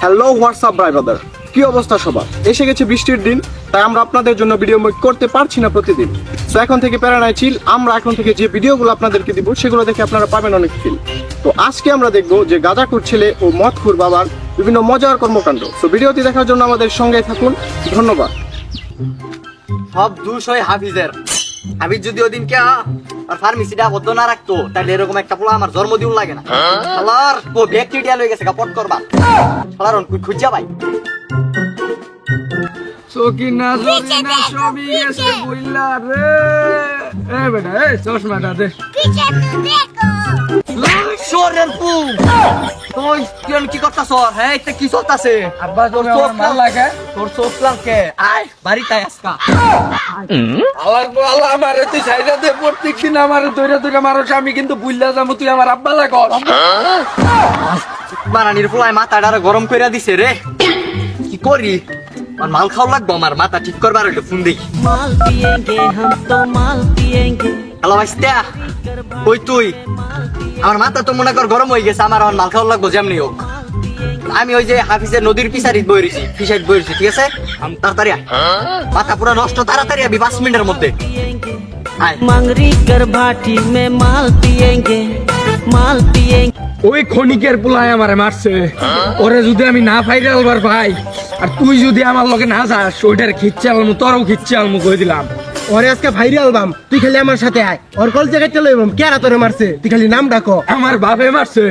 Hello WhatsApp ভাই brother কি অবস্থা সবার? এসে গেছে বৃষ্টির দিন, তাই আমরা আপনাদের জন্য ভিডিও মেক করতে পারছি না প্রতিদিন। তো এখন থেকে প্যারানাই চিল আমরা এখন থেকে যে ভিডিওগুলো আপনাদেরকে দিব, সেগুলো দেখে আপনারা পাবেন অনেক ফিল তো আজকে আমরা দেখব যে গাঁজাখুর ছেলে ও মদখুর বাবার বিভিন্ন মজার কর্মকাণ্ড। তো ভিডিওটি দেখার জন্য আমাদের সঙ্গে থাকুন। ধন্যবাদ। সব দোষ হয় হাফিজের। হাফিজ যদি ওদিন কে আর ফার্মেসিটা বদ্ধ না রাখতো তাহলে এরকম একটা পোলা আমার জন্মদিন লাগে না। শালার ও ব্যাকটেরিয়া লয়ে গেছে কাপড় করবা। শালার অনকুই খুঁজা ভাই সকিনা সকিনা সবই গেছে বইলা রে। এ বেটা এ চশমাটা দে। শোরের তুই কেন কি করতাছ হ্যাঁ এটা কি চলতাছে আব্বা তুমি তোর আমার মাল লাগে তোর চোখ লাগে আয় বাড়িতে আয় আজকা আল্লাহ আল্লাহ আমারে তুই সাইডা দে প্রত্যেক দিন আমারে ধরে ধরে মারছ আমি কিন্তু বুইলা যাবো তুই আমার আব্বা লাগর বানানির ফুলায় মাথাটা গরম কইরা দিছে রে কি করি আর মাল খাওয়া লাগবো আমার মাথা ঠিক করবার হইলো ফোন দেখি माल पिएंगे हम तो माल पिएंगे হ্যালো ভাইস্তা ওই তুই আমার মাথা তো মনে কর গরম হয়ে গেছে আমার আমার মাল খাওয়া লাগবো যেমনি হোক আমি ওই যে হাফিজের নদীর পিছারিত বইরেছি ফিসারিত বইরেছি ঠিক আছে? তাড়াতাড়ি মাথা পুরো নষ্ট তাড়াতাড়ি আবি পাঁচ মিনিটের মধ্যে। মাংরি কর ভাটি মে মাল পিয়েঙ্গে মাল পিয়েঙ্গে। ওই খনিকের পোলায় আমারে মারছে। ওরে যদি আমি না পাইরে আলবার ভাই আর তুই যদি আমার লগে না যাস ওইটার খিচ্ছে আলমু তোরও খিচ্ছে আলমু কই দিলাম। ওরে আজকে ভাইরাল বাম তুই খালি আমার সাথে আয়। ওর কল জায়গায় চলে বাম কেরা তোরে মারছে? তুই খালি নাম ডাকো। আমার বাপে মারছে।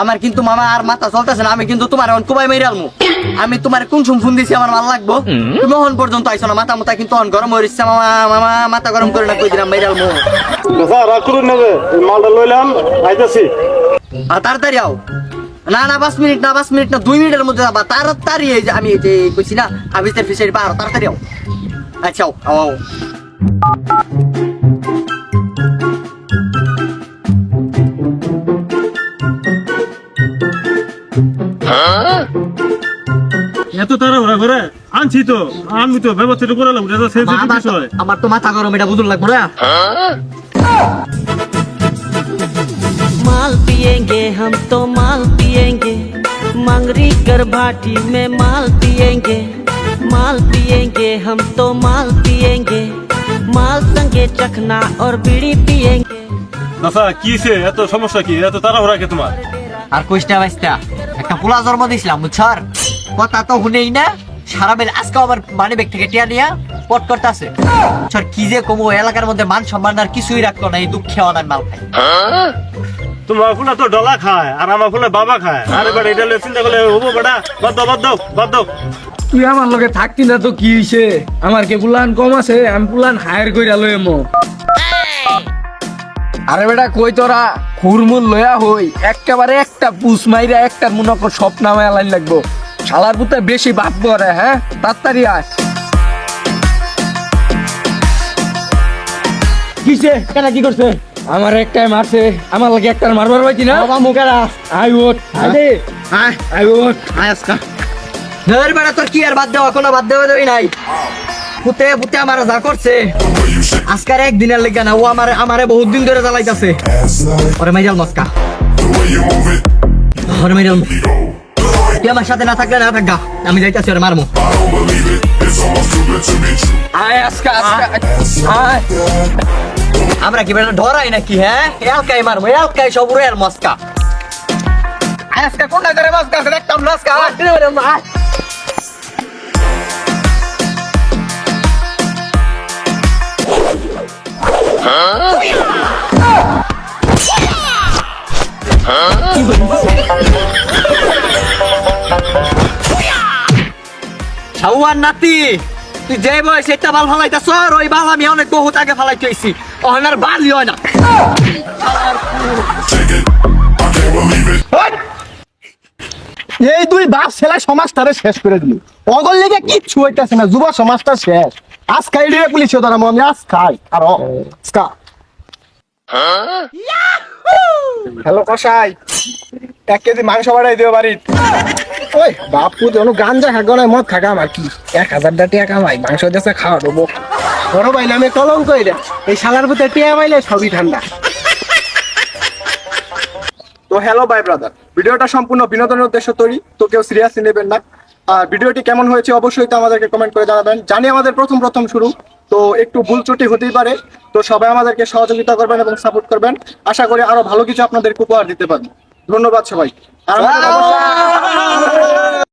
আমার কিন্তু মামা আর মাথা চলতেছে না আমি কিন্তু তোমার এখন কুবাই মেরে আলমু। আমি তোমার কোন সুম ফোন দিছি আমার মাল লাগবো? তুমি এখন পর্যন্ত আইছো না মাথা মাথা কিন্তু এখন গরম হয়ে যাচ্ছে মামা মামা মাথা গরম করে না কই দিলাম মেরে আলমু। মালটা লইলাম আইতাছি। আর তাড়াতাড়ি আও। না না পাঁচ মিনিট না পাঁচ মিনিট না দুই মিনিটের মধ্যে যাবা তাড়াতাড়ি এই যে আমি এই যে কইছি না হাবিজের ফিসারি পারো তাড়াতাড়ি আও। আচ্ছা আও আও। এত তারা ঘোরা ঘোরা আনছি তো আমি তো ব্যবস্থাটা করে লাগবে এটা সেন্সিটিভ আমার তো- বিষয় আমার তো মাথা গরম এটা বুঝুন লাগবো না माल पिएंगे हम तो माल पिएंगे मंगरी कर भाटी में माल पिएंगे माल पिएंगे हम तो माल पिएंगे माल संगे चखना और बीड़ी पिएंगे দাদা কি সে এত সমস্যা কি এত তারা ঘোরা কে তোমার আর কইসটা বাইসটা একটা পোলা জন্ম দিছিলাম বুঝছর? কথা তো শুনেই না সারা বেলা আজকে আবার মানে ব্যাগ থেকে টিয়া নিয়া পট করতেছে। স্যার কি যে কমো এলাকার মধ্যে মান সম্মান আর কিছুই রাখতো না এই দুঃখে অনার মাল খাই তোমার ফুলা তো ডলা খায় আর আমার ফুলা বাবা খায়। আরে বেটা এটা চিন্তা করলে হব বেটা। বাদ দাও বাদ দাও বাদ দাও তুই আমার লগে থাকতি না তো কি হইছে? আমার কে পুলান কম আছে? আমি পুলান হায়ার কইরা লই এমো আরে বেটা কই তোরা? হুরমুল লয়া হই একেবারে একটা পুষ মাইরা একটা মনে কর সব লাইন লাগবো। শালার পুতে বেশি বাপ করে হ্যাঁ? তাড়াতাড়ি আয়। কিসে? কেনা কি করছে? আমার একটাই মারছে আমার লাগে একটা মারবার পাইছি না? বাবা মুখেরা আই ওট আরে। আয়। আই ওট আয় আজকা। ধর বেড়া তোর কি আর বাদ দেওয়া? কোনো বাদ দেওয়া দেবই নাই। পুতে পুতে আমার যা করছে। আজকার একদিনের লেগে না, ও আমার আমারে বহুত দিন ধরে জ্বালাইতাছে। ওরে মাইজাল মস্কা। ওরে মাইজাল তুই আমার সাথে না থাকলে না থাকা আমি যাইতাছি, ওরে মারমু। আমরা কি বেটা ডরাই নাকি হ্যাঁ? এলকাই মারমু এলকাই সব উড়ে মস্কা। আজকা, কোনটা করে মস্কা দেখতাম না আজকা শাওয়ার নাতি, তুই যে বয়স একটা বাল ফালাইতাছ ওই বাল আমি অনেক বহুত আগে ফালাই থইছি ওহনার বালই হয় না। এই তুই বাপ ছেলে সমাজটারে শেষ করে দিলি। অগল লেগে কিচ্ছু হইতাছে না, যুব সমাজটা শেষ। আজ খাই পুলিশ ধরা মনে আজ খাই আর আজকা হ্যালো কসাই এক কেজি মাংস বাড়াই দিও বাড়ির। ওই বাপু তো গাঞ্জা খাগো না মদ খাগাম আর কি? এক হাজার টাকা কামাই মাংস দেশে খাওয়া দেবো। বড় ভাই নামে কলঙ্ক এটা। এই শালার ভিতরে টিয়া পাইলে সবই ঠান্ডা। তো হ্যালো বাই ব্রাদার ভিডিওটা সম্পূর্ণ বিনোদনের উদ্দেশ্য তৈরি। তো কেউ সিরিয়াসলি নেবেন না। আর ভিডিওটি কেমন হয়েছে অবশ্যই তো আমাদেরকে কমেন্ট করে জানাবেন। জানি আমাদের প্রথম প্রথম শুরু তো একটু ভুল ত্রুটি হতেই পারে। তো সবাই আমাদেরকে সহযোগিতা করবেন এবং সাপোর্ট করবেন। আশা করি আরও ভালো কিছু আপনাদের উপহার দিতে পারব। ধন্যবাদ সবাই আর